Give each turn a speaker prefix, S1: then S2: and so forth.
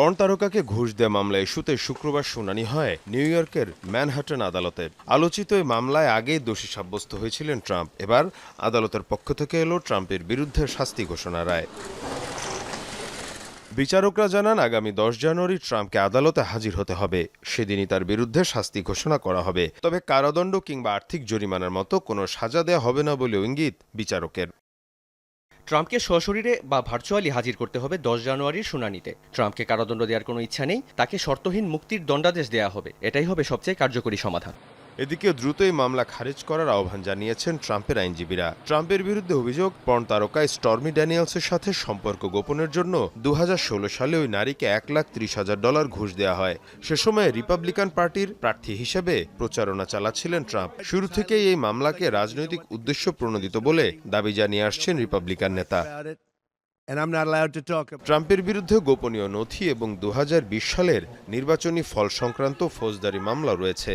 S1: Porn তারকাকে ঘুষ দেওয়া মামলায় ইস্যুতে শুক্রবার শুনানি হয় নিউ ইয়র্কের ম্যানহাটন আদালতে। আলোচিত এই মামলায় আগেই দোষী সাব্যস্ত হয়েছিলেন ট্রাম্প। এবার আদালতের পক্ষ থেকে এলো ট্রাম্পের বিরুদ্ধে শাস্তি ঘোষণা রায়। বিচারকরা জানান, আগামী দশ জানুয়ারি ট্রাম্পকে আদালতে হাজির হতে হবে। সেদিনই তার বিরুদ্ধে শাস্তি ঘোষণা করা হবে। তবে কারাদণ্ড কিংবা আর্থিক জরিমানার মতো কোনো সাজা দেওয়া হবে না বলেও ইঙ্গিত বিচারকের।
S2: ট্রাম্পকে সশরীরে বা ভার্চুয়ালি হাজির করতে হবে দশ জানুয়ারির শুনানিতে। ট্রাম্পকে কারাদণ্ড দেওয়ার কোনো ইচ্ছা নেই, তাকে শর্তহীন মুক্তির দণ্ডাদেশ দেওয়া হবে। এটাই হবে সবচেয়ে কার্যকরী সমাধান।
S1: এদিকে দ্রুতই মামলা খারিজ করার আহ্বান জানিয়েছেন ট্রাম্পের আইনজীবীরা। ট্রাম্পের বিরুদ্ধে অভিযোগ পর্ন তারকা স্টর্মি ড্যানিয়েলসের সাথে সম্পর্ক গোপনের জন্য দু হাজার ষোলো সালে ওই নারীকে এক লাখ ত্রিশ হাজার ডলার ঘুষ দেওয়া হয়। সে সময় রিপাবলিকান পার্টির প্রার্থী হিসেবে প্রচারণা চালাচ্ছিলেন ট্রাম্প। শুরু থেকেই এই মামলাকে রাজনৈতিক উদ্দেশ্য প্রণোদিত বলে দাবি জানিয়ে আসছেন রিপাবলিকান নেতা। ট্রাম্পের বিরুদ্ধে গোপনীয় নথি এবং দু হাজার বিশ সালের নির্বাচনী ফল সংক্রান্ত ফৌজদারি মামলা রয়েছে।